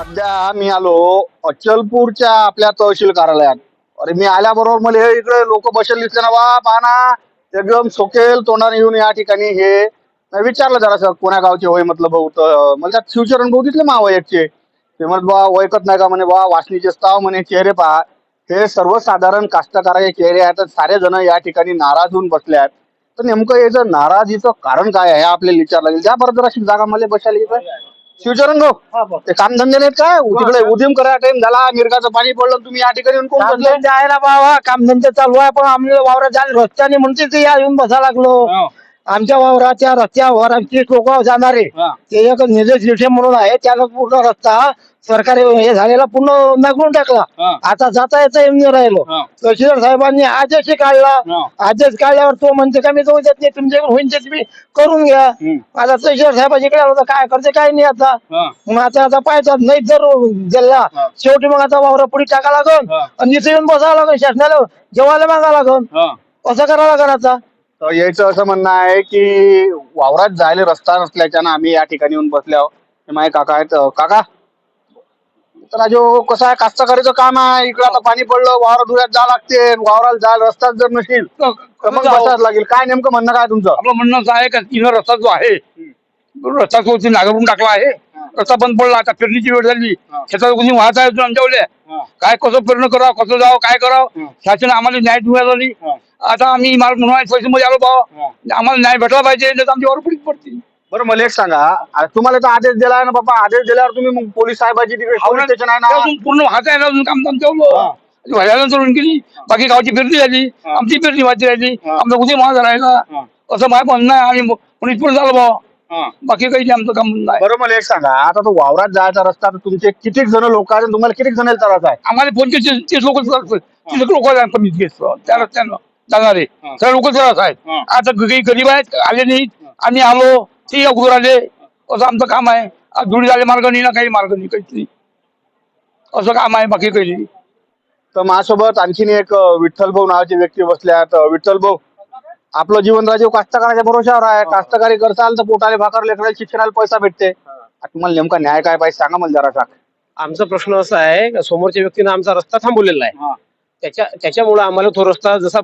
सध्या मी आलो अचलपूरच्या आपल्या तहसील कार्यालयात. अरे मी आल्याबरोबर मला हे इकडे लोक बसेल दिसले ना बा पाना एकदम सोकेल तोंडाने येऊन या ठिकाणी हे. मी विचारलं जरा सर कोण्या गावचे होय? म्हटलं भाऊ तर मला त्यात शिवचरण भाऊ दिसले महावयकचे ते म्हणत बा ओळखत नाही का? म्हणे बा वासनीचे स्थाव म्हणे चेहरे पहा. हे सर्वसाधारण कास्तकाराचे चेहरे आहेत सारे जण या ठिकाणी नाराज होऊन बसले आहेत तर नेमकं याचं नाराजीचं कारण काय आहे आपल्याला विचार लागेल ज्या बरं जरा जागा मला बसायला इथं. शिवचरण भाऊ ते काम धंदे नाहीत काय? तिकडे उद्यम करा टाइम झाला मिरगाचं पाणी पडलं तुम्ही या ठिकाणी येऊन कोण बसले? कामधंदे आहे ना बाबा कामधंदे चालू आहे पण आम्ही वावरात जायला रस्त्याने म्हणते ते या येऊन बसा लागलो. आमच्या वावराच्या रस्त्यावर आमची लोक जाणारे ते एक निलेश दिवसे म्हणून आहे. त्याला पूर्ण रस्ता सरकारी हे झालेला पूर्ण नागरून टाकला. आता जाता येता येऊन नाही राहिलो तहसीलदार साहेबांनी आदेश काढला. आदेश काढल्यावर तो म्हणते का मी जाऊ देत नाही? तुमच्याकडे होईन ते तुम्ही करून घ्या. आता तहसीलदार साहेबांच्याकडे आलो तर काय करते? काय नाही आता. मग आता आता पाहतात नाही जर दिला. शेवटी मग आता वावर पुढे टाका लागन. आणि इथे येऊन बसावं लागन शासनाला. जेवायला मागा लागन. असं करावं लागन आता. तर यायचं असं म्हणणं आहे की वावरात जायला रस्ता नसल्याच्यानं आम्ही या ठिकाणी येऊन बसले आहोत. हे माझे काका आहेत. अं, काका? तर जो कसं आहे? कास्तकारीचं काम आहे. इकडे आता पाणी पडलं वावरात धुळ्यात जा लागते. वावराला जायला रस्ताच जर नसेल तर मग बसायला लागेल? काय नेमकं म्हणणं काय तुमचं? आपलं म्हणणं असं आहे का तिनं रस्ता जो आहे रस्ता तो नागरून टाकला आहे रस्ता बंद पडला आता फिरणीची वेळ झाली. शेतात कोणी वाहत आहे अजून काय कसं फिरणं करावं कसं जावं काय करावं? शासन आम्हाला न्याय मिळाला नाही. आता आम्ही मार्ग म्हणून पैसे मध्ये आलो भाव आम्हाला न्याय भेटला पाहिजे नाही तर आमची वर पुढीच पडतील. बरं मला एक सांगा. तुम्हाला तर आदेश दिला ना बाबा. आदेश दिल्यावर तुम्ही मग पोलीस साहेबाची पूर्ण वाहत आहे ना अजून काम काम तेवढं व्हायल्यानंतर केली बाकी गावची फिरती झाली. आमची फिरती व्हायची राहिली. आमचा कुठे महाग राहिला असं माझं म्हणणं आहे आम्ही पुणेच पण झालो भाऊ. बाकी काही नाही आमचं काम म्हणणं आहे बरं मला एक सांगा. आता तो वावरात जायचा रस्ता तुमचे किती जण लोक आहेत तुम्हाला किती जण त्रास आहे? आम्हाला पंचवीस तीस लोक तीस लोक कमीत घेत त्या रस्त्यानं. जाणारे. सगळे लोक त्रास आहेत. आता काही गरीब आहेत आले नाहीत. आम्ही आलो ते अगोदर आले. असं आमचं काम आहे. आज धुळी झाले मार्ग नाही ना काही मार्ग नाही काहीच नाही. असं काम आहे बाकी काही नाही. तर माझ्यासोबत आणखीन एक विठ्ठल भाऊ नावाचे व्यक्ती बसले आहेत. अं, विठ्ठल भाऊ आपलं जीवन राजीव कास्तकाराच्या भरोशावर आहे. कास्तकारी करताल तर पोटाले भाकर लेकराला शिक्षणाला पैसा भेटते. तुम्हाला नेमका न्याय काय पाहिजे सांगा मला जरा आमचा प्रश्न असा आहे का समोरच्या व्यक्तीने आमचा रस्ता थांबवलेला आहे. त्याच्या त्याच्यामुळे आम्हाला तो रस्ता जसा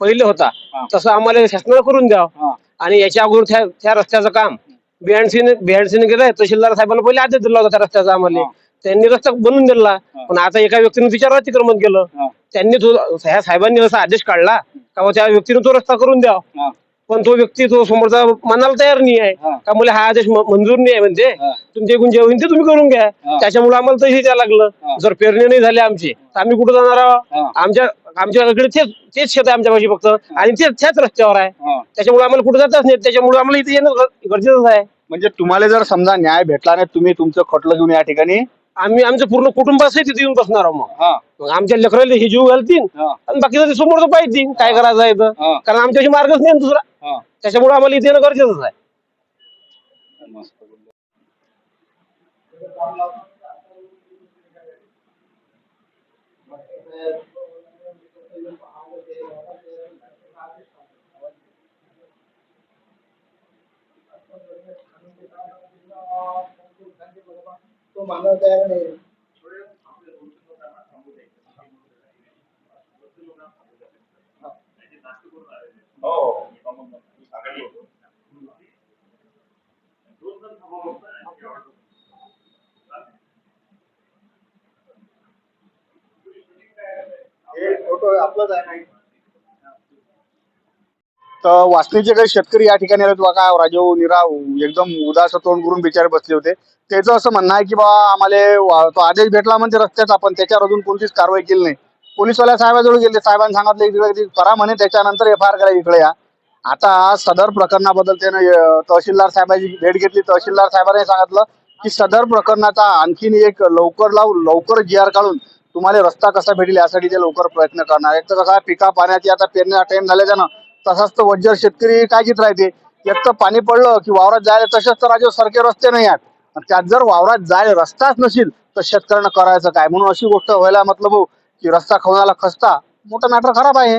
पहिले होता. तसं आम्हाला शासनाला करून द्यावा. आणि याच्या अगोदर त्या त्या रस्त्याचं काम. बीएनसीने बीएनसीने केलंय तहसीलदार साहेबांना पहिले आदेश दिला होता त्या रस्त्याचा आम्हाला. त्यांनी रस्ता बनवून दिला. पण आता एका व्यक्तीने तिच्यावर अतिक्रमण केलं. त्यांनी तो ह्या साहेबांनी असा आदेश काढला. का त्या व्यक्तीने तो रस्ता करून द्यावा. पण तो व्यक्ती तो समोरचा मनाला तयार नाही आहे का मला हा आदेश मंजूर नाही आहे म्हणजे तुमच्या एकूण जे होईल ते तुम्ही करून घ्या. त्याच्यामुळे आम्हाला तशी द्यायला लागलं. जर पेरणी नाही झाली आमची तर आम्ही कुठे जाणार आहोत? आमच्या आमच्याकडे तेच तेच शेत आहे आमच्या पाशी फक्त आणि तेच त्याच रस्त्यावर आहे. त्याच्यामुळे आम्हाला कुठे जाताच नाही. त्याच्यामुळे आम्हाला इथे येणं गर- गरजेचंच आहे. म्हणजे तुम्हाला जर समजा न्याय भेटला नाही तुम्ही तुमचं खटलं घेऊन या ठिकाणी? आम्ही आमचं पूर्ण कुटुंबासहित तिथे येऊन बसणार आहोत मग. आमच्या लेकराला हे जीव घालतील. आणि बाकीचं ते समोरचं पाहिजे काय करायचं आहे कारण आमच्याशी मार्गच नाही दुसरा त्याच्यामुळे आम्हाला इथे येणं गरजेचंच आहे. तर वासनीचे काही शेतकरी या ठिकाणी आले बघा राजीव निराव एकदम उदास तोंड करून बिचारे बसले होते. त्याचं असं म्हणणं आहे की बा आम्हाला तो आदेश भेटला म्हणजे रस्त्याचा पण त्याच्यावर अजून कोणतीच कारवाई केली नाही. पोलीसवाल्या साहेबाजवळ गेले साहेबांनी सांगितलं इकडे करा म्हणे त्याच्यानंतर एफ आय आर करा इकडे या. आता सदर प्रकरणाबद्दल त्यानं तहसीलदार साहेबांची भेट घेतली. तहसीलदार साहेबांनी सांगितलं की सदर प्रकरणाचा आणखीन एक लवकर लावून लवकर जी आर काढून तुम्हाला रस्ता कसा भेटेल यासाठी ते लवकर प्रयत्न करणार एक तर कसं पिका पाण्याची आता पेरण्याचा टाइम झाल्याच्यानं तसाच तर वज्जर शेतकरी काळजीत राहते? एक तर पाणी पडलं की वावरात जायला तसेच तर राजे सारखे रस्ते नाही आहेत. आणि त्यात जर वावरात जायला रस्ताच नसेल तर शेतकऱ्यांना करायचं काय? म्हणून अशी गोष्ट व्हायला मतलब की रस्ता खवणाला खसता मोठा मॅटर खराब आहे.